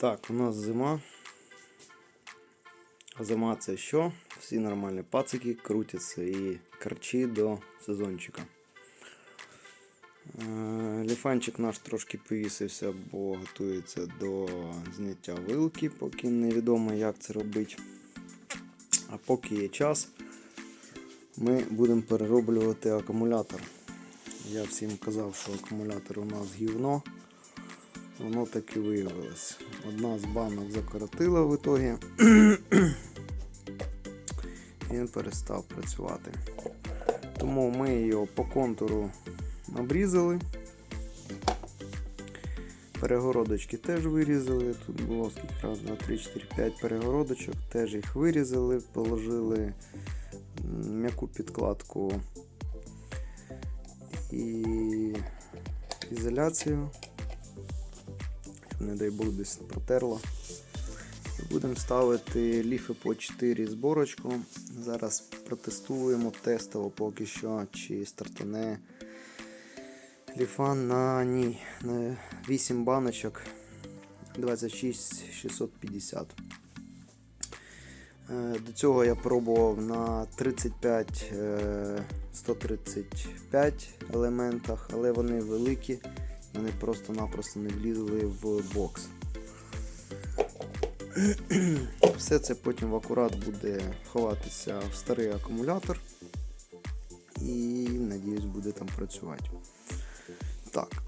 Так, у нас зима. Зима це що? Всі нормальні пацики крутяться і карчі до сезончика. Е, Ліфанчик наш трошки повісився, бо готується до зняття вилки, поки невідомо як це робити. А поки є час, ми будемо перероблювати акумулятор. Я всім казав, що акумулятор у нас гівно. Воно так і виявилось. Одна з банок закоротила в ітогі. Він перестав працювати. Тому ми його по контуру обрізали. Перегородочки теж вирізали. Тут було скільки раз, 2, 3, 4, 5 перегородочок, теж їх вирізали, положили м'яку підкладку і ізоляцію не дай Бог десь протерло. Будемо ставити ліфи по 4 зборочку. Зараз протестуємо тестово поки що, чи стартане ліфан на ні, на 8 баночок 26 650. Е, До цього я пробував на 35 е, 135 елементах, але вони великі, вони просто-напросто не влізли в бокс. Все це потім в акурат буде ховатися в старий акумулятор і, надіюсь, буде там працювати. Так,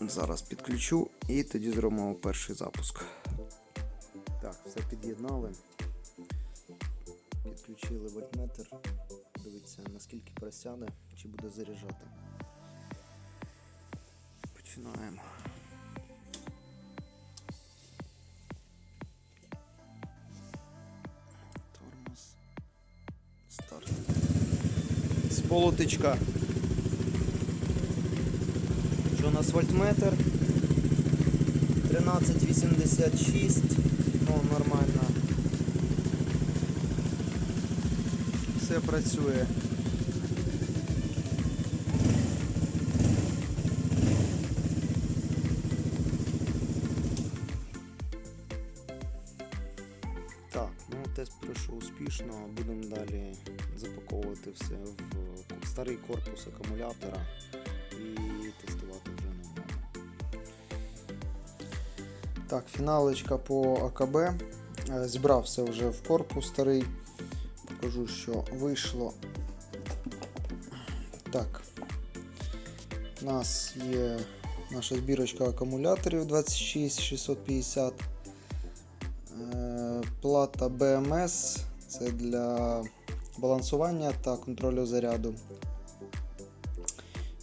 зараз підключу і тоді зробимо перший запуск. Так, все під'єднали. Підключили вольтметр. Дивіться, наскільки просяде, чи буде заряджати. Починаємо. Тормоз. Старт. З полутичка. Що у нас вольтметр? 1386. Ну, нормально. Все працює. Так, ну тест пройшов успішно. Будемо далі запаковувати все в старий корпус акумулятора і тестувати вже на ньому. Так, фіналочка по АКБ. Е, Зібрав все вже в корпус старий. Покажу, що вийшло. Так. У нас є наша збірочка акумуляторів 26650. Е, Плата BMS це для балансування та контролю заряду.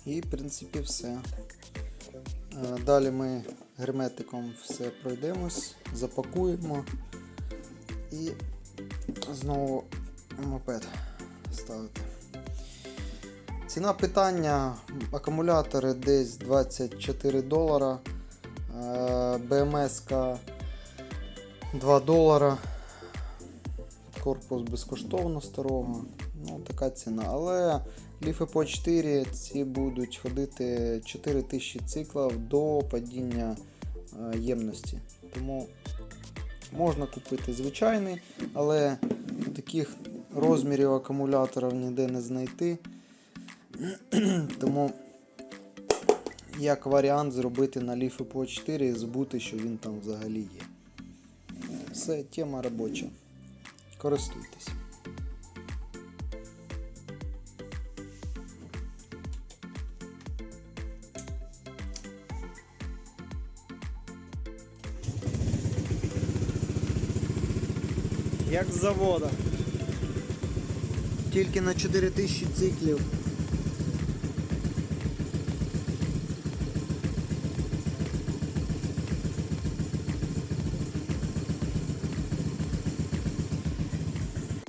І, в принципі, все. Е, Далі ми герметиком все пройдемось, запакуємо і знову мопед ставити. Ціна питання акумулятори десь 24 долара. БМС 2 долара. Корпус безкоштовно старого. Ну, така ціна. Але ліфи по 4 ці будуть ходити 4000 циклів до падіння е, ємності. Тому можна купити звичайний, але таких розмірів акумуляторів ніде не знайти. Тому як варіант зробити на ліфи по 4 і збути, що він там взагалі є. Все, тема робоча. Користуйтесь. Як з завода. Тільки на 4000 циклів